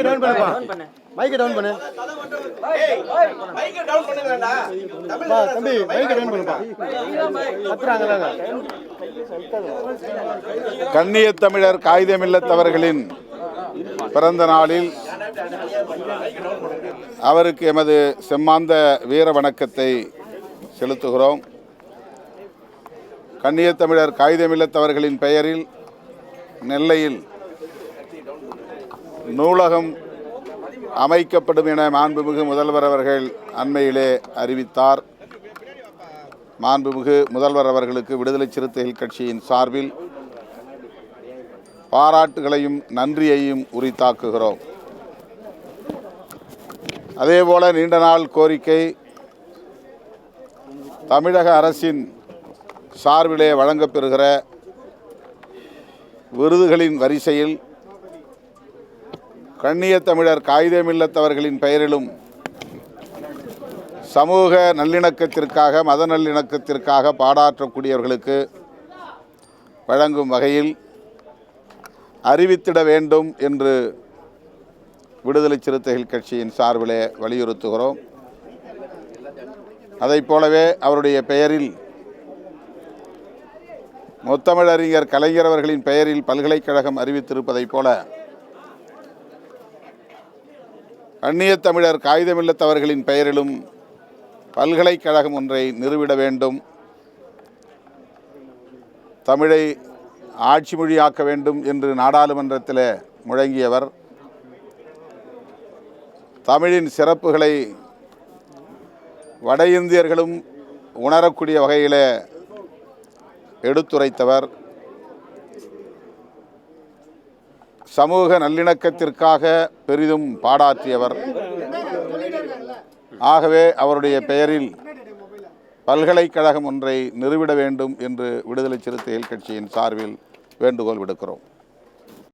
மைக்கை டவுன் பண்ணுப்பா மைக்கை டவுன் பண்ணு. பா, தம்பி மைக்கை டவுன் பண்ணுப்பா கத்துறாங்கல்ல கண்ணிய தமிழர் காகிதமில்லத்தவர்களின் பிறந்த நாளில் அவருக்கு எமது செம்மாந்த வீர வணக்கத்தை செலுத்துகிறோம். கண்ணிய தமிழர் காகிதமில்லத்தவர்களின் பெயரில் நெல்லையில் நூலகம் அமைக்கப்படும் என மாண்புமிகு முதல்வர் அவர்கள் அண்மையிலே அறிவித்தார். மாண்புமிகு முதல்வர் அவர்களுக்கு விடுதலை சிறுத்தைகள் கட்சியின் சார்பில் பாராட்டுகளையும் நன்றியையும் உரித்தாக்குகிறோம். அதேபோல நீண்ட நாள் கோரிக்கை தமிழக அரசின் சார்பிலே வழங்கப்பெறுகிற விருதுகளின் வரிசையில் கண்ணிய தமிழர் காகிதமில்லத்தவர்களின் பெயரிலும் சமூக நல்லிணக்கத்திற்காக மத நல்லிணக்கத்திற்காக பாடாற்றக்கூடியவர்களுக்கு வழங்கும் வகையில் அறிவித்திட வேண்டும் என்று விடுதலை சிறுத்தைகள் கட்சியின் சார்பிலே வலியுறுத்துகிறோம். அதைப் போலவே அவருடைய பெயரில் முத்தமிழறிஞர் கலைஞர் அவர்களின் பெயரில் பல்கலைக்கழகம் அறிவித்திருப்பதைப் போல அந்நிய தமிழர் காகிதமில்லத்தவர்களின் பெயரிலும் பல்கலைக்கழகம் ஒன்றை நிறுவிட வேண்டும். தமிழை ஆட்சி மொழியாக்க வேண்டும் என்று நாடாளுமன்றத்தில் முழங்கியவர். தமிழின் சிறப்புகளை வட இந்தியர்களும் உணரக்கூடிய வகையில் எடுத்துரைத்தவர். சமூக நல்லிணக்கத்திற்காக பெரிதும் பாடாற்றியவர். ஆகவே அவருடைய பெயரில் பல்கலைக்கழகம் ஒன்றை நிறுவிட வேண்டும் என்று விடுதலை சிறுத்தைகள் கட்சியின் சார்பில் வேண்டுகோள் விடுக்கிறோம்.